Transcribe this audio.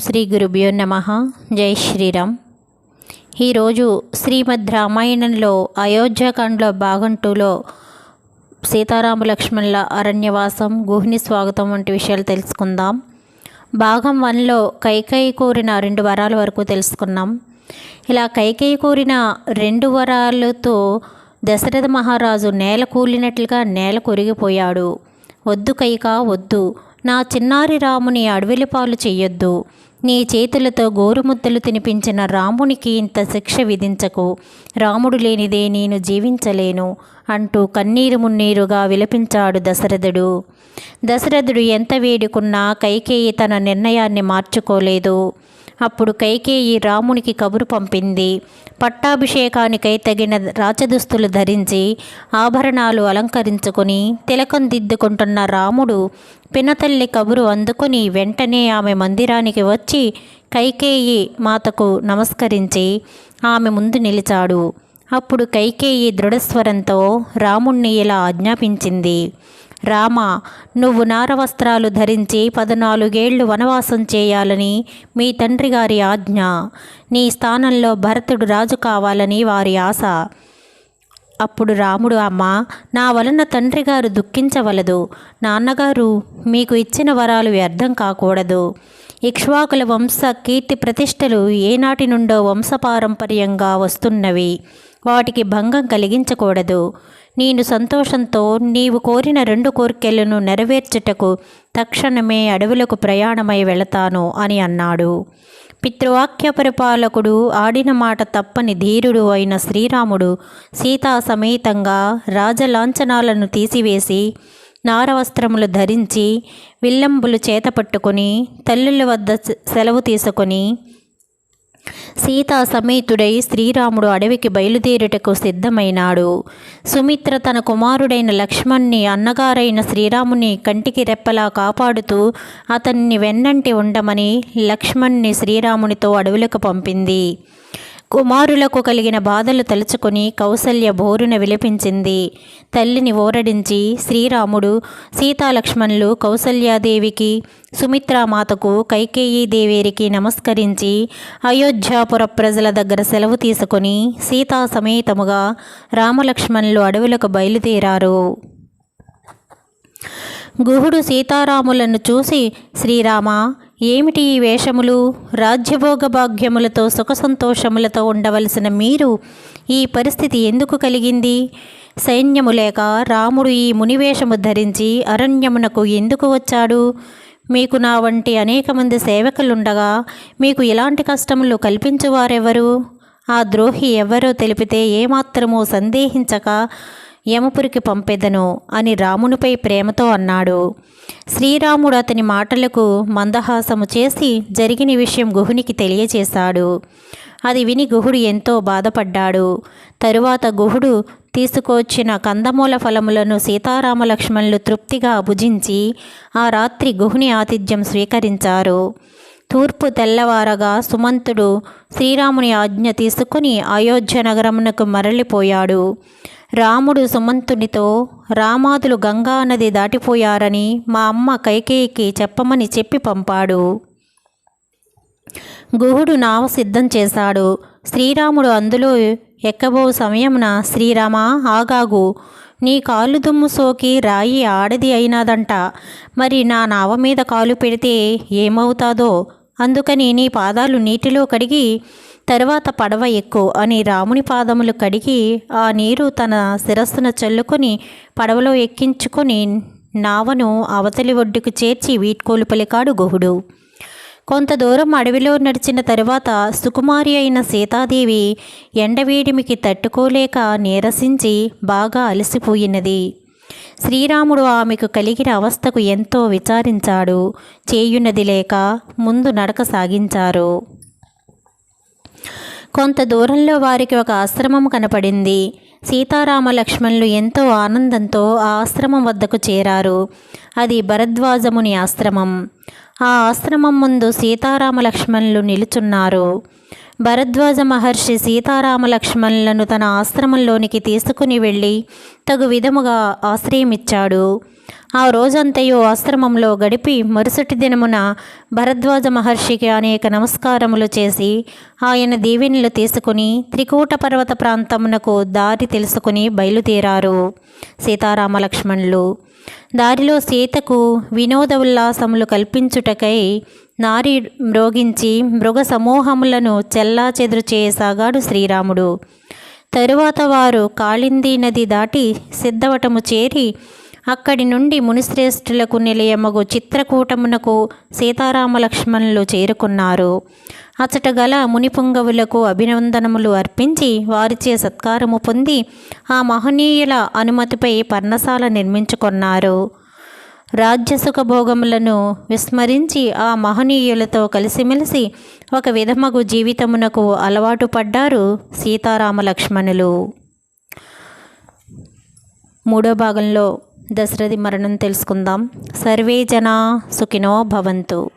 శ్రీ గురుభ్యో నమ. జై శ్రీరామ్. ఈరోజు శ్రీమద్ రామాయణంలో అయోధ్యాకాండలో భాగం టూలో సీతారామ లక్ష్మణుల అరణ్యవాసం గుహిని స్వాగతం వంటి విషయాలు తెలుసుకుందాం. భాగం వన్లో కైకేయి కోరిన రెండు వరాల వరకు తెలుసుకున్నాం. ఇలా కైకేయి కోరిన రెండు వరాలతో దశరథ మహారాజు నేల కూలినట్లుగా నేల కొరిగిపోయాడు. వద్దు కైక వద్దు. నా చిన్నారి రాముని అడవిలి పాలు చెయ్యొద్దు. నీ చేతులతో గోరుముద్దలు తినిపించిన రామునికి ఇంత శిక్ష విధించకు. రాముడు లేనిదే నేను జీవించలేను అంటూ కన్నీరు మున్నీరుగా విలపించాడు దశరథుడు. దశరథుడు ఎంత వేడుకున్నా కైకేయి తన నిర్ణయాన్ని మార్చుకోలేదు. అప్పుడు కైకేయి రామునికి కబురు పంపింది పట్టాభిషేకానికై తగిన రాచదుస్తులు ధరించి ఆభరణాలు అలంకరించుకొని తిలకం దిద్దుకుంటున్న రాముడు పినతల్లి కబురు అందుకుని వెంటనే ఆమె మందిరానికి వచ్చి కైకేయి మాతకు నమస్కరించి ఆమె ముందు నిలిచాడు. అప్పుడు కైకేయి దృఢస్వరంతో రాముణ్ణి ఇలా ఆజ్ఞాపించింది. రామ నువ్వు నారవస్త్రాలు ధరించి పద్నాలుగేళ్ళు వనవాసం చేయాలని మీ తండ్రి గారి ఆజ్ఞ. నీ స్థానంలో భరతుడు రాజు కావాలని వారి ఆశ. అప్పుడు రాముడు అమ్మ నా వలన తండ్రి గారు దుఃఖించవలదు. నాన్నగారు మీకు ఇచ్చిన వరాలు వ్యర్థం కాకూడదు. ఇక్ష్వాకుల వంశ కీర్తి ప్రతిష్టలు ఏనాటి నుండో వంశపారంపర్యంగా వస్తున్నవి. వాటికి భంగం కలిగించకూడదు. నేను సంతోషంతో నీవు కోరిన రెండు కోరికలను నెరవేర్చుటకు తక్షణమే అడవులకు ప్రయాణమై వెళతాను అని అన్నాడు. పితృవాక్య పరిపాలకుడు ఆడిన మాట తప్పని ధీరుడు అయిన శ్రీరాముడు సీతా సమేతంగా రాజలాంఛనాలను తీసివేసి నారవస్త్రములు ధరించి విల్లంబులు చేతపట్టుకుని తల్లుల వద్ద సెలవు తీసుకొని సీతా సమేతుడై శ్రీరాముడు అడవికి బయలుదేరుటకు సిద్ధమైనాడు. సుమిత్ర తన కుమారుడైన లక్ష్మణ్ణి అన్నగారైన శ్రీరాముని కంటికి రెప్పలా కాపాడుతూ అతన్ని వెన్నంటి ఉండమని లక్ష్మణ్ణి శ్రీరామునితో అడవులకు పంపింది. కుమారులకు కలిగిన బాధలు తలుచుకొని కౌసల్య బోరున విలపించింది. తల్లిని ఓరడించి శ్రీరాముడు సీతాలక్ష్మణులు కౌసల్యాదేవికి సుమిత్రామాతకు కైకేయీదేవేరికి నమస్కరించి అయోధ్యాపుర ప్రజల దగ్గర సెలవు తీసుకొని సీతా సమేతముగా రామలక్ష్మణులు అడవులకు బయలుదేరారు. గుహుడు సీతారాములను చూసి శ్రీరామ ఏమిటి ఈ వేషములు? రాజ్యభోగ భాగ్యములతో సుఖ సంతోషములతో ఉండవలసిన మీరు ఈ పరిస్థితి ఎందుకు కలిగింది? సైన్యము లేక రాముడు ఈ మునివేషము ధరించి అరణ్యమునకు ఎందుకు వచ్చాడు? మీకు నా వంటి అనేక మంది సేవకులుండగా మీకు ఇలాంటి కష్టములు కల్పించువారెవరు? ఆ ద్రోహి ఎవరో తెలిపితే ఏమాత్రమూ సందేహించక యమపురికి పంపెదను అని రామునిపై ప్రేమతో అన్నాడు. శ్రీరాముడు అతని మాటలకు మందహాసము చేసి జరిగిన విషయం గుహునికి తెలియచేశాడు. అది విని గుహుడు ఎంతో బాధపడ్డాడు. తరువాత గుహుడు తీసుకొచ్చిన కందమూల ఫలములను సీతారామ లక్ష్మణులు తృప్తిగా భుజించి ఆ రాత్రి గుహుని ఆతిథ్యం స్వీకరించారు. తూర్పు తెల్లవారగా సుమంతుడు శ్రీరాముని ఆజ్ఞ తీసుకుని అయోధ్య నగరమునకు మరలిపోయాడు. రాముడు సుమంతునితో రామాదులు గంగా నది దాటిపోయారని మా అమ్మ కైకేయికి చెప్పమని చెప్పి పంపాడు. గుహుడు నావ సిద్ధం చేశాడు. శ్రీరాముడు అందులో ఎక్కబో సమయమున శ్రీరామ ఆగాగు. నీ కాలు దుమ్ము సోకి రాయి ఆడది అయినాదంట. మరి నా నావ మీద కాలు పెడితే ఏమవుతాదో? అందుకని నీ పాదాలు నీటిలో కడిగి తరువాత పడవ ఎక్కు అని రాముని పాదములు కడిగి ఆ నీరు తన శిరస్సున చల్లుకొని పడవలో ఎక్కించుకొని నావను అవతలి ఒడ్డుకు చేర్చి వీట్కోలు పలికాడు గుహుడు. కొంత దూరం అడవిలో నడిచిన తరువాత సుకుమారి అయిన సీతాదేవి ఎండవేడిమికి తట్టుకోలేక నీరసించి బాగా అలసిపోయినది. శ్రీరాముడు ఆమెకు కలిగిన అవస్థకు ఎంతో విచారించాడు. చేయున్నది లేక ముందు నడక సాగించారు. కొంత దూరంలో వారికి ఒక ఆశ్రమం కనపడింది. సీతారామ లక్ష్మణులు ఎంతో ఆనందంతో ఆ ఆశ్రమం వద్దకు చేరారు. అది భరద్వాజముని ఆశ్రమం. ఆ ఆశ్రమం ముందు సీతారామ లక్ష్మణులు నిలుచున్నారు. భరద్వాజ మహర్షి సీతారామ లక్ష్మణులను తన ఆశ్రమంలోనికి తీసుకుని వెళ్ళి తగు విధముగా ఆశ్రయమిచ్చాడు. ఆ రోజంతయు ఆశ్రమంలో గడిపి మరుసటి దినమున భరద్వాజ మహర్షికి అనేక నమస్కారములు చేసి ఆయన దీవెనలు తీసుకుని త్రికూట పర్వత ప్రాంతమునకు దారి తెలుసుకుని బయలుదేరారు సీతారామ లక్ష్మణులు దారిలో సీతకు వినోద ఉల్లాసములు కల్పించుటకై నారి మ్రోగించి మృగ సమూహములను చెల్లా చెదురు చేయసాగాడు శ్రీరాముడు. తరువాత వారు కాళింది నది దాటి సిద్ధవటము చేరి అక్కడి నుండి మునిశ్రేష్ఠులకు నిలయమగు చిత్రకూటమునకు సీతారామ లక్ష్మణులు చేరుకున్నారు. అచట గల మునిపుంగవులకు అభినందనములు అర్పించి వారిచే సత్కారము పొంది ఆ మహనీయుల అనుమతిపై పర్ణశాల నిర్మించుకున్నారు. రాజ్యసుఖభోగములను విస్మరించి ఆ మహనీయులతో కలిసిమెలిసి ఒక విధమగు జీవితమునకు అలవాటు పడ్డారు సీతారామ లక్ష్మణులు మూడో భాగంలో దశరథి మరణం తెలుసుకుందాం. సర్వే జనా సుఖినో భవంతు.